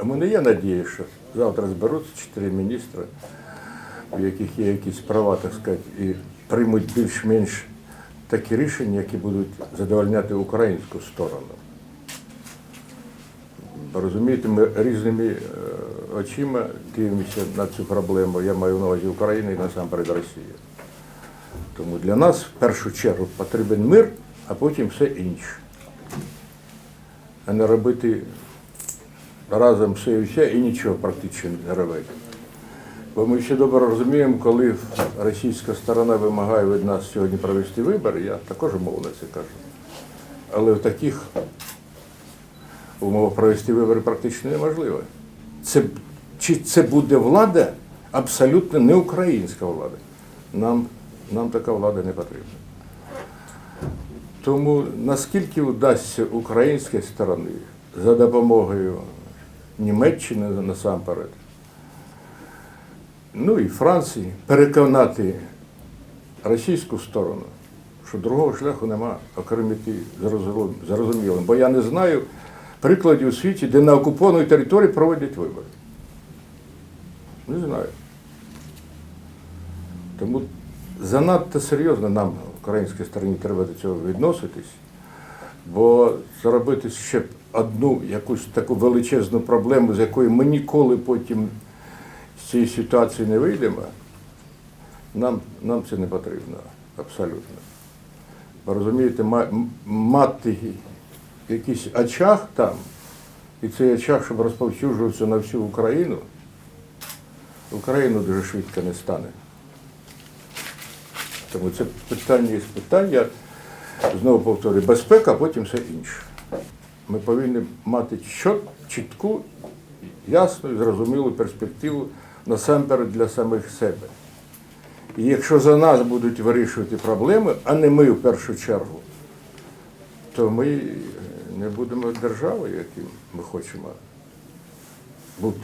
У мене є надія, що завтра зберуться чотири міністри, у яких є якісь права, так сказати, і приймуть більш-менш такі рішення, які будуть задовольняти українську сторону. Розумієте, ми різними е, очима дивимося на цю проблему. Я маю на увазі Україну і насамперед Росію. Тому для нас в першу чергу потрібен мир, а потім все інше. А не робити разом все і все і нічого практично не робити. Бо ми ще добре розуміємо, коли російська сторона вимагає від нас сьогодні провести вибори, я також умовно це кажу. Але в таких умовах провести вибори практично неможливо. Це, чи це буде влада, абсолютно не українська влада. Нам, нам така влада не потрібна. Тому наскільки вдасться українській стороні за допомогою Німеччини насамперед, ну і Франції, переконати російську сторону, що другого шляху нема, окрім іти зрозумілим-. Бо я не знаю прикладів у світі, де на окупованій території проводять вибори. Не знаю. Тому занадто серйозно нам, українській стороні, треба до цього відноситись, бо зробити ще одну якусь таку величезну проблему, з якої ми ніколи потім з цієї ситуації не вийдемо, нам, нам це не потрібно абсолютно. Бо розумієте, мати якийсь очаг там, і цей очаг, щоб розповсюджувався на всю Україну, Україну дуже швидко не стане. Тому це питання є питання, знову повторюю, безпека, а потім все інше. Ми повинні мати чіт- чітку, ясну і зрозумілу перспективу насамперед для самих себе. І якщо за нас будуть вирішувати проблеми, а не ми в першу чергу, то ми не будемо державою, яким ми хочемо бути.